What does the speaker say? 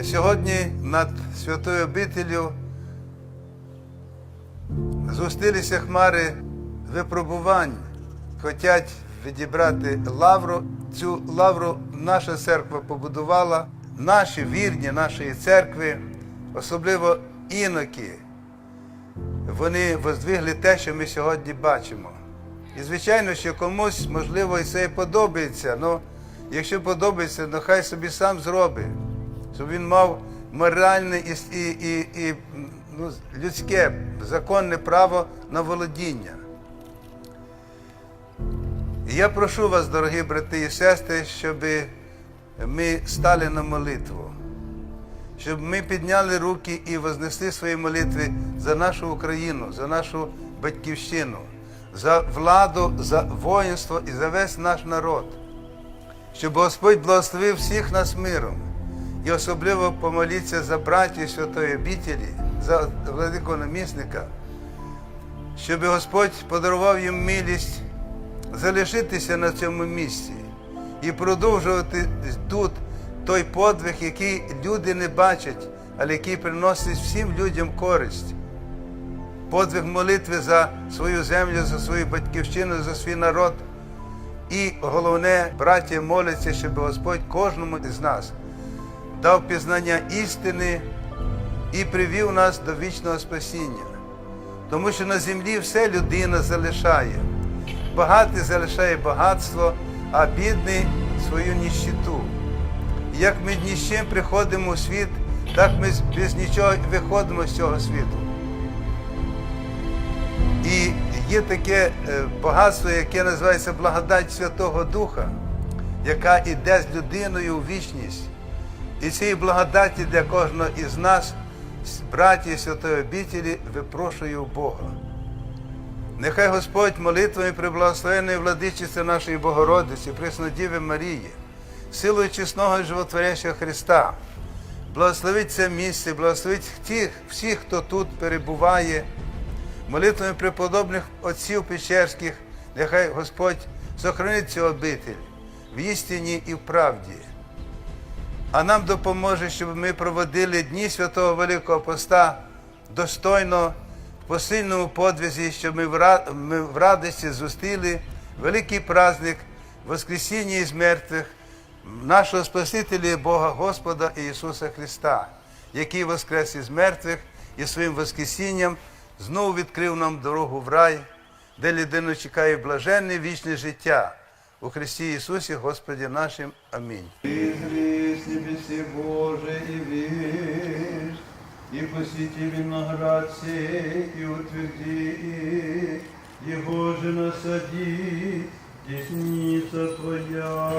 Сьогодні над святою обителю зустилися хмари випробувань, хотять відібрати лавру. Цю лавру наша церква побудувала, наші вірні нашої церкви, особливо іноки, вони воздвигли те, що ми сьогодні бачимо. І звичайно, що комусь, можливо, і це і подобається, але якщо подобається, то хай собі сам зробить, щоб він мав моральне і, і, і, і ну, людське законне право на володіння. І я прошу вас, дорогі брати і сестри, щоб ми стали на молитву, щоб ми підняли руки і вознесли свої молитви за нашу Україну, за нашу батьківщину, за владу, за воїнство і за весь наш народ, щоб Господь благословив всіх нас миром. І особливо помоліться за братів Святої обітелі, за владикого намісника, щоб Господь подарував їм милість залишитися на цьому місці і продовжувати тут той подвиг, який люди не бачать, але який приносить всім людям користь. Подвиг молитви за свою землю, за свою батьківщину, за свій народ. І головне, браття моляться, щоб Господь кожному із нас дав пізнання істини і привів нас до вічного спасіння. Тому що на землі все людина залишає. Багатий залишає багатство, а бідний свою ніщиту. Як ми ні з чим приходимо у світ, так ми без нічого виходимо з цього світу. І є таке е, багатство, яке називається благодать Святого Духа, яка йде з людиною у вічність. І цієї благодаті для кожного із нас, браті Святої обітелі, випрошую Бога. Нехай Господь молитвами приблагословеної владичиці нашої Богородиці, Преснодіви Марії, силою чесного і животворящого Христа, благословить це місце, благословить тих, всіх, хто тут перебуває, молитвами преподобних отців Печерських, нехай Господь сохранить цю обитель в істині і в правді. А нам допоможе, щоб ми проводили дні Святого Великого Поста достойно, в посильному подвизі, щоб ми в радості зустріли великий праздник Воскресіння із мертвих нашого Спасителя Бога Господа Ісуса Христа, який воскрес із мертвих і своїм Воскресінням знову відкрив нам дорогу в рай, де людину чекає блаженне вічне життя. У Христі Ісусі, Господі нашим. Амінь. Изри с небеси Божий и вишь, и посети виноград сей, и утверди, его же насади, десница Твоя.